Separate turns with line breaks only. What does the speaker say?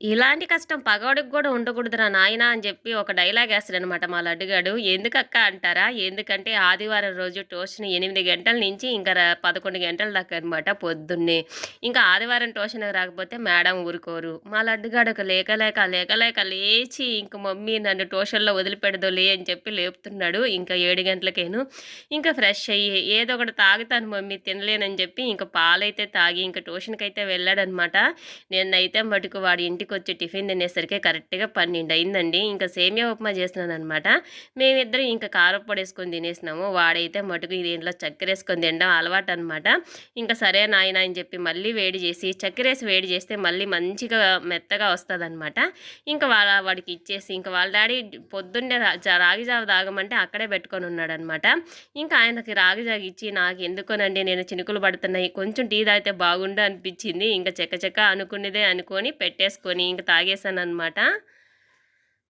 ఇలాంటి కష్టం పగోడికి కూడా ఉండకూడదురా నాయనా అని చెప్పి ఒక డైలాగ్ వేస్తాడనమాట మా లడ్డుగాడు. ఎందుకక్క అంటారా? ఎందుకంటే ఆదివారం రోజు ట్యూషన్ ఎనిమిది గంటల నుంచి ఇంకా పదకొండు గంటల దాకా అనమాట పొద్దున్నే. ఇంకా ఆదివారం ట్యూషన్‌కి రాకపోతే మేడం ఊరుకోరు. మా లడ్డుగాడు లేక లేక, లేక లేక లేచి ఇంక మమ్మీ నన్ను ట్యూషన్‌లో వదిలిపెడదులే అని చెప్పి లేపుతున్నాడు. ఇంకా ఏడు గంటలకేను. ఇంకా ఫ్రెష్ అయ్యి ఏదో ఒకటి తాగుతాను మమ్మీ తినలేనని చెప్పి ఇంక పాలైతే తాగి ఇంక అయితే వెళ్ళాడనమాట. నిన్నైతే మటుకు వాడి ఇంటికి ఇంటికొచ్చి టిఫిన్ తినేసరికి కరెక్ట్‌గా 12 అయిందండి. ఇంకా సేమియా ఉప్మా చేస్తున్నాననమాట. మేమిద్దరం ఇంకా కారప్పొడేసుకొని తినేసినాము. వాడైతే మటుకు దీంట్లో చక్కెరేసుకొని తినడం అలవాటు అనమాట ఇంకా సరే నాయన అని చెప్పి మళ్ళీ వేడి చేసి చక్కెరేసి వేడి చేస్తే మళ్ళీ మంచిగా మెత్తగా వస్తుందనమాట ఇంకా వాళ్ళ వాడికి ఇచ్చేసి ఇంకా వాళ్ళ డాడీ పొద్దున్నే రా జ రాగి జావ తాగమంటే అక్కడే పెట్టుకొనున్నాడనమాట. ఇంకా ఆయనకి రాగి ఇచ్చి ఇచ్చి నాకెందుకోనండి నేను చినుకులు పడుతున్నాయి. కొంచెం టీ తాగితే బాగుండు అనిపించింది ఇంకా చెక్క చెక్క అనుకున్నదే అనుకొని పెట్టేసుకొని ఇంక అనమాట